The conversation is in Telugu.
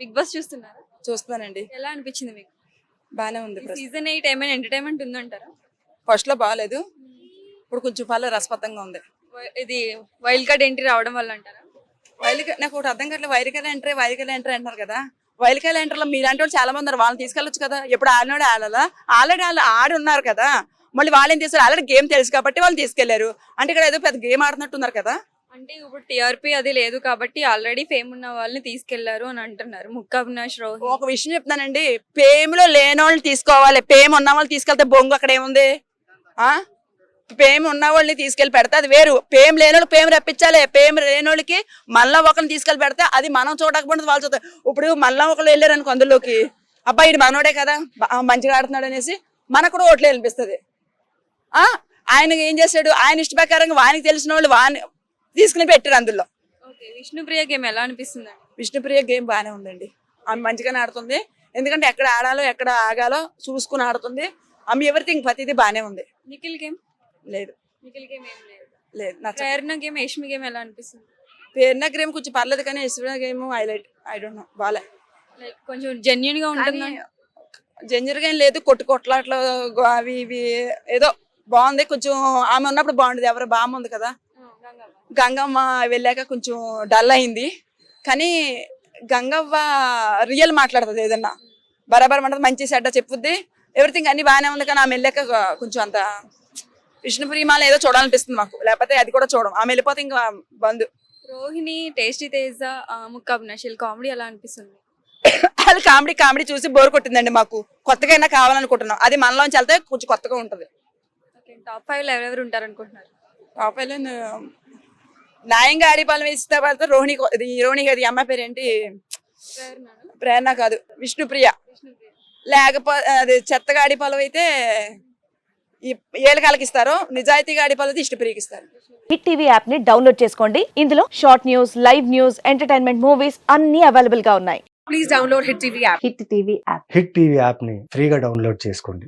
బిగ్ బాస్ చూస్తున్నారా? చూస్తున్నానండి. ఎలా అనిపించింది మీకు? బాగానే ఉంది సీజన్ ఎయిట్ ఏమైనా ఎంటర్టైన్మెంట్ ఉందంటారా? ఫస్ట్లో బాగాలేదు. ఇప్పుడు కొంచెం పర్లేదు రసపతంగా ఉంది. ఇది వైల్డ్ కార్డ్ ఎంట్రీ రావడం వల్ల అంటారా? వైలిక నాకు ఒకటి అర్థం కావట్లేదు. వైరికల్ ఎంట్రీ వైరికల్ ఎంట్రీ అంటారు కదా. వైలికల్ ఎంట్రీలో మీలాంటి వాళ్ళు చాలా మంది ఉన్నారు. వాళ్ళని తీసుకెళ్ళొచ్చు కదా. ఎప్పుడు ఆడినోడే ఆడాలా? ఆల్రెడీ వాళ్ళు ఆడి ఉన్నారు కదా. మళ్ళీ వాళ్ళని తీసుకెళ్ళి ఆల్రెడీ గేమ్ తెలుసు కాబట్టి వాళ్ళు తీసుకెళ్ళారు. అంటే ఇక్కడ ఏదో పెద్ద గేమ్ ఆడుతున్నట్టున్నారు కదా. అంటే ఇప్పుడు టీఆర్పీ అది లేదు కాబట్టి ఆల్రెడీ ఫేమ్ ఉన్న వాళ్ళని తీసుకెళ్ళారు అని అంటున్నారు. ముక్క అవినాష్ రావు ఒక విషయం చెప్తానండి. పేమ్లో లేని వాళ్ళని తీసుకోవాలి. ఫేమ్ ఉన్న వాళ్ళని తీసుకెళ్తే బొంగు అక్కడ ఏముంది? ఆ? పేమ్ ఉన్న వాళ్ళని తీసుకెళ్ళి పెడితే అది వేరు. పేమ్ లేని వాళ్ళు పేమ్ రప్పించాలి. పేమ్ లేని వాళ్ళకి మళ్ళా ఒకరిని తీసుకెళ్ళి పెడితే అది మనం చూడకపోతే వాళ్ళు చూస్తారు. ఇప్పుడు మళ్ళా ఒకళ్ళు వెళ్ళారు అనుకో అందులోకి. అబ్బాయి ఇది మనోడే కదా. మంచిగా ఆడుతున్నాడు అనేసి మనకు కూడా ఓట్లు వినిపిస్తుంది ఆ? ఆయన ఏం చేశాడు? ఆయన ఇష్ట ప్రకారంగా వానికి తెలిసిన వాళ్ళు వాని తీసుకుని పెట్టారు అందులో. విష్ణుప్రియ గేమ్ ఎలా అనిపిస్తుంది? విష్ణుప్రియ గేమ్ బాగానే ఉందండి. ఆమె మంచిగానే ఆడుతుంది. ఎందుకంటే ఎక్కడ ఆడాలో ఎక్కడ ఆగాలో చూసుకుని ఆడుతుంది. ఆమె ఎవ్రీథింగ్ ప్రతిదీ బాగానే ఉంది. నిఖిల్ గేమ్? లేదు. నిఖిల్ గేమ్ ఏం లేదు. లేదు నచ్చ ప్రేరణ గేమ్ యష్మి గేమ్ ఎలా అనిపిస్తుంది? పేరున గేమ్ కొంచెం పర్లేదు కానీ ఇసువ game highlight I don't know బాలే. లైక్ కొంచెం జెన్యున్గా ఉంటుంది? జంజర్గా ఏం లేదు కొట్టు కొట్లాట్లు గో- అవి ఇవి ఏదో బాగుంది. కొంచెం ఆమె ఉన్నప్పుడు బాగుండేది. ఎవరు ఉంది కదా. గంగమ్మ వెళ్ళాక కొంచెం డల్ అయింది. కానీ గంగవ్వ రియల్ మాట్లాడుతుంది ఏదన్నా. బరాబర్ మాట్లాడుతుంది మంచి సెడ్డ చెప్పుద్ది. ఎవ్రీథింగ్ అన్ని బాగానే ఉంది కానీ ఆమె వెళ్ళాక కొంచెం అంత విష్ణుప్రియమాల ఏదో చూడాలనిపిస్తుంది మాకు. లేకపోతే అది కూడా చూడం. ఆమె వెళ్ళిపోతే ఇంకా బంద్. రోహిణి టేస్టీ తేజ ఆ, ముక్కా అవినాష్ కామెడీ ఎలా అనిపిస్తుంది? వాళ్ళు కామెడీ కామెడీ చూసి బోర్ కొట్టిందండి మాకు. కొత్తగా అయినా కావాలనుకుంటున్నాం. అది మనలోంచి వెళ్తే కొంచెం కొత్తగా ఉంటుంది. టాప్ ఫైవ్లో ఎవరెవరు ఉంటారు అనుకుంటున్నారు పాపలు న్యాయంగా ఆడిపాలెం వేసిన తర్వాత రోహిణి రోహిణి గారి అమ్మాయి పేరు ఏంటి ప్రేరణ కాదు విష్ణుప్రియ. లేకపోతే అది చెత్తగా ఆడిపాలెం అయితే ఈ ఏళ్ళకాలకి ఇస్తారు నిజాయితీగా ఆడిపాలెం ఇష్టప్రియకి ఇస్తారు. హిట్ టీవీ యాప్ని డౌన్లోడ్ చేసుకోండి. ఇందులో short news live news entertainment movies అన్ని అవైలబుల్గా ఉన్నాయి. please download Hit TV app. Hit TV app. Hit TV యాప్ని ఫ్రీగా డౌన్లోడ్ చేసుకోండి.